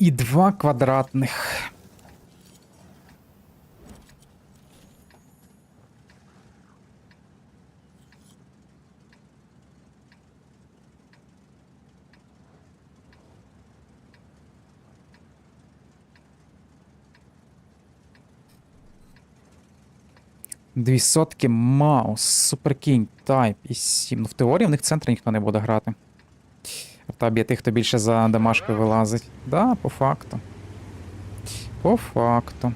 І два квадратних. Дві сотки Маус, Суперкінь, Тайп і 7. Ну, в теорії в них в центрі ніхто не буде грати. Та б'є тих, хто більше за домашкою вилазить. Да, по факту. По факту.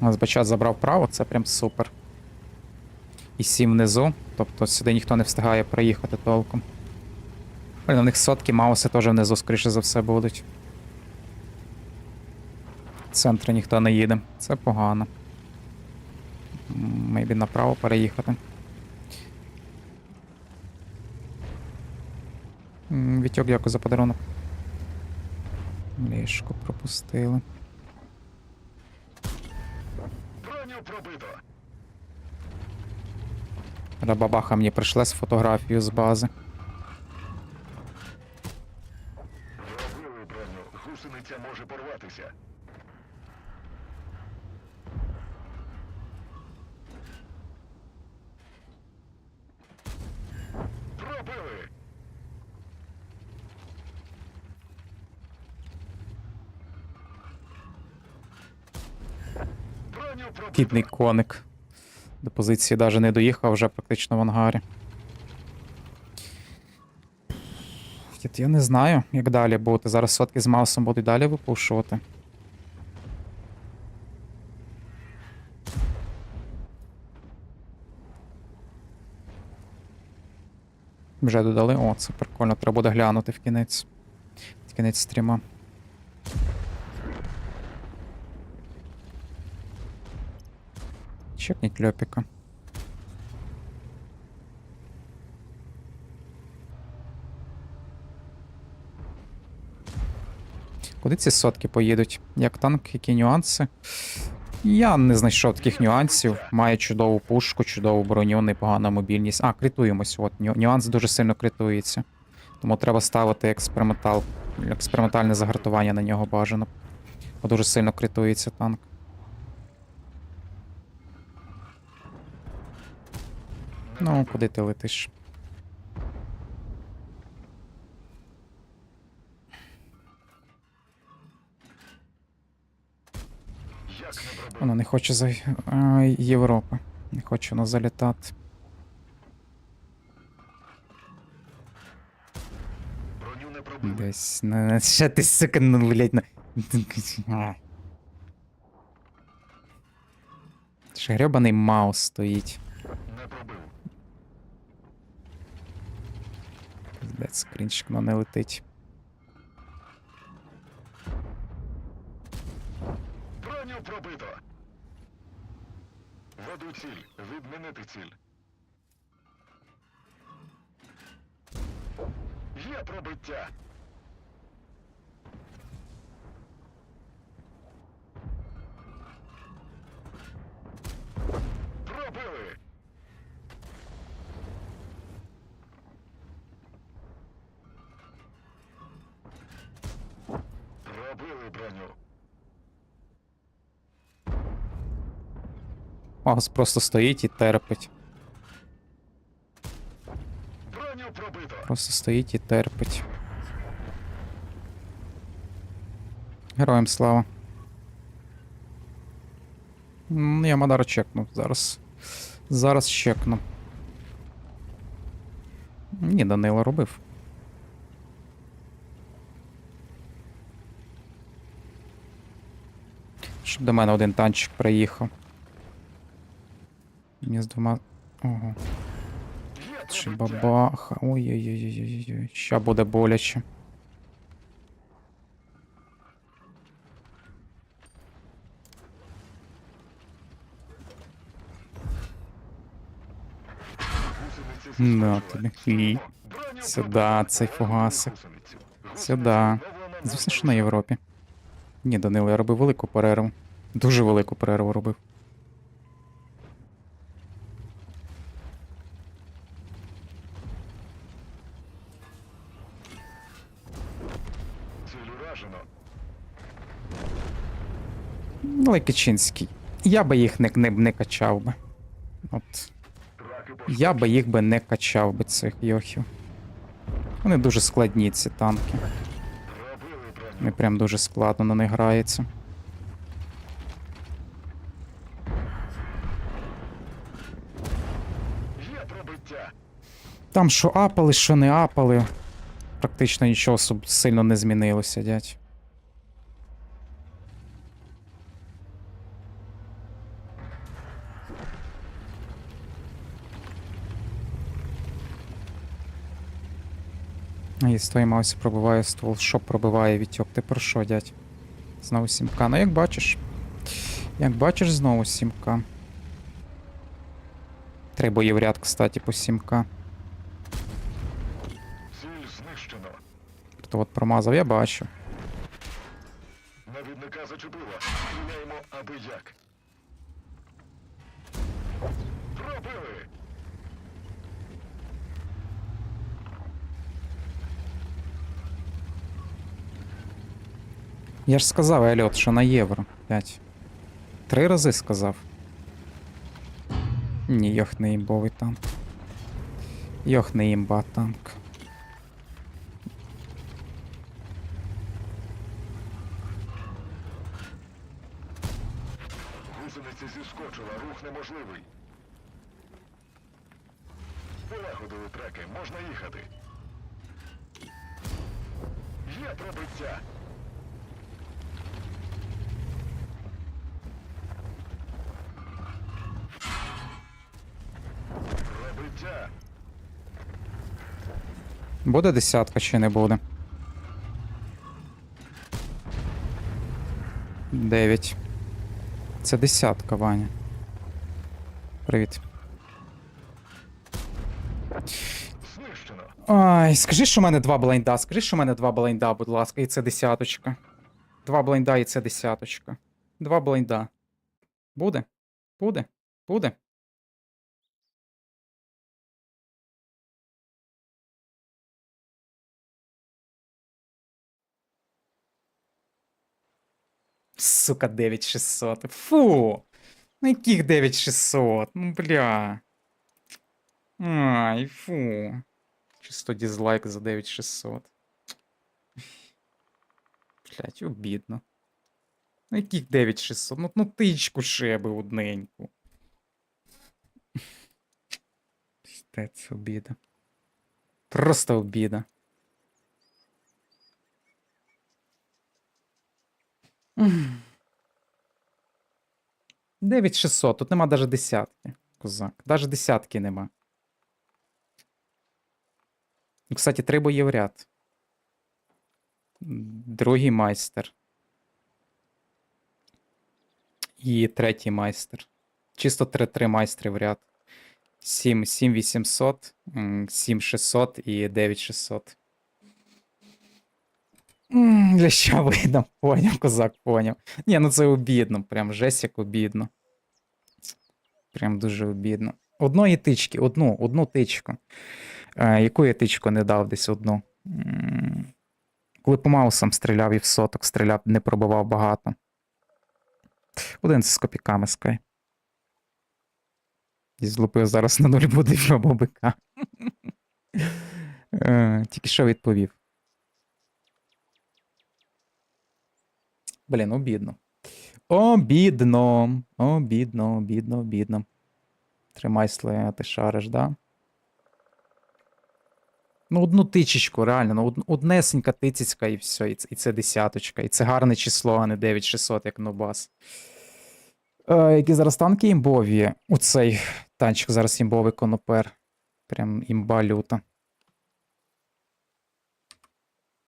У нас Бачат забрав право, це прям супер. І сім внизу, тобто сюди ніхто не встигає проїхати толком. Блін, у них сотки мауси теж внизу, скоріше за все, будуть. В центрі ніхто не їде. Це погано. Мейбі направо переїхати. Вітьок, дякую за подарунок. Ліжко пропустили. Броню пробито. Рабабаха мені прийшла з фотографією з бази. Зробили броню. Гусениця може порватися. Пробили. Броню коник. До позиції навіть не доїхав, вже практично в ангарі. Я не знаю, як далі бути. Зараз сотки з Маусом будуть далі випушувати. Вже додали. О, це прикольно, треба буде глянути в кінець. В кінець стріма. Чекніть льопіка. Куди ці сотки поїдуть? Як танк, які нюанси? Я не знайшов таких нюансів. Має чудову пушку, чудову броню, непогана мобільність. А, критуємось. От, нюанс дуже сильно критується. Тому треба ставити експериментал, експериментальне загартування на нього бажано. Бо дуже сильно критується танк. Ну, куди ти летиш? Вона не хоче за а, Європи. Не хоче вона залітати. Десь. На... Ще ти, сука, ну, блядь, на. Ще гребаний маус стоїть. Не пробив. Де скрінчик, ну не летить. Броню пробито. Веду ціль. Відмінити ціль. Є пробиття. броню. Маус просто стоїть і терпить. Броню пробито. Просто стоїть і терпить. Героям слава. М, Я Мадара чекнув. Зараз. Зараз чекну. Ні, Данило робив. Щоб до мене один танчик приїхав. Мені з двома. Ого. Чи бабаха. Ой-ой-ой-ой-ой. Ща буде боляче. На тобі. Сюда, цей фугасик. Сюда. Звісно, що на Європі. Ні, Данило, я робив велику перерву. Дуже велику перерву робив. Але Кичинський. Я би їх не, не, не качав би. От. Я би їх би не качав би цих йохів. Вони дуже складні, ці танки. Вони прям дуже складно на них грається. Є пробиття. Там що апали, що не апали. Практично нічого сильно не змінилося, дядь. І з твоїм маусі пробиває ствол. Що пробиває відтьок? Ти про що, дядь? Знову 7К. Ну як бачиш. Як бачиш, знову 7К. Три бої в ряд, кстати, по 7К. Ціль знищено. Хто от промазав, я бачу. Навідника зачепило. Стріляємо аби як. Пробили. Я ж сказав, Ельот, що на євро. 5. Три рази сказав. Ні, йох не імбовий танк. Йох не імба танк. Гусениця зіскочила. Рух неможливий. Полагодили треки. Можна їхати. Є пробиття. Буде десятка чи не буде? Дев'ять. Це десятка, Ваня. Привіт. Ай, скажи, що в мене два блайнда. Скажи, що в мене два блайнда, будь ласка, і це десяточка. Два блайнда і це десяточка. Два блайнда. Буде? Буде? Буде? Сука, 9600. Фу! Ну яких 9600? Ну бля. Ай, фу. Чисто дизлайк за 9600. Блять, обідно. Ну яких 9600? Ну, ну тичку ще би одненьку. Це обіда. Просто обіда. М. 9600, тут нема даже десятки, козак. Даже десятки нема. Ну, Кстати, три бої в ряд. Другий майстер. І третій майстер. Чисто 3-3 майстри в ряд. 7 7800, 7600 і 9600. Для що видно? Поняв, козак, поняв. Ні, ну це обідно, прям жесть як обідно. Прям дуже обідно. Одної тички, одну, одну тичку. Е, яку я тичку не дав десь одну? Коли по маусам стріляв і в соток стріляв, не пробивав багато. Один з копіками скай. І злупив зараз на нуль буде бобика. Е, Тільки що відповів. Блін, обідно. Обідно. Обідно, обідно, обідно. Тримай сле, ти шариш, да? Ну, одну тичечку, реально, ну однесенька тицяцька і все, і це, і це десяточка. І це гарне число, а не 9600, як Нобас. Е, які зараз танки імбові? Оцей танчик зараз імбовий конопер. Прям імба люта.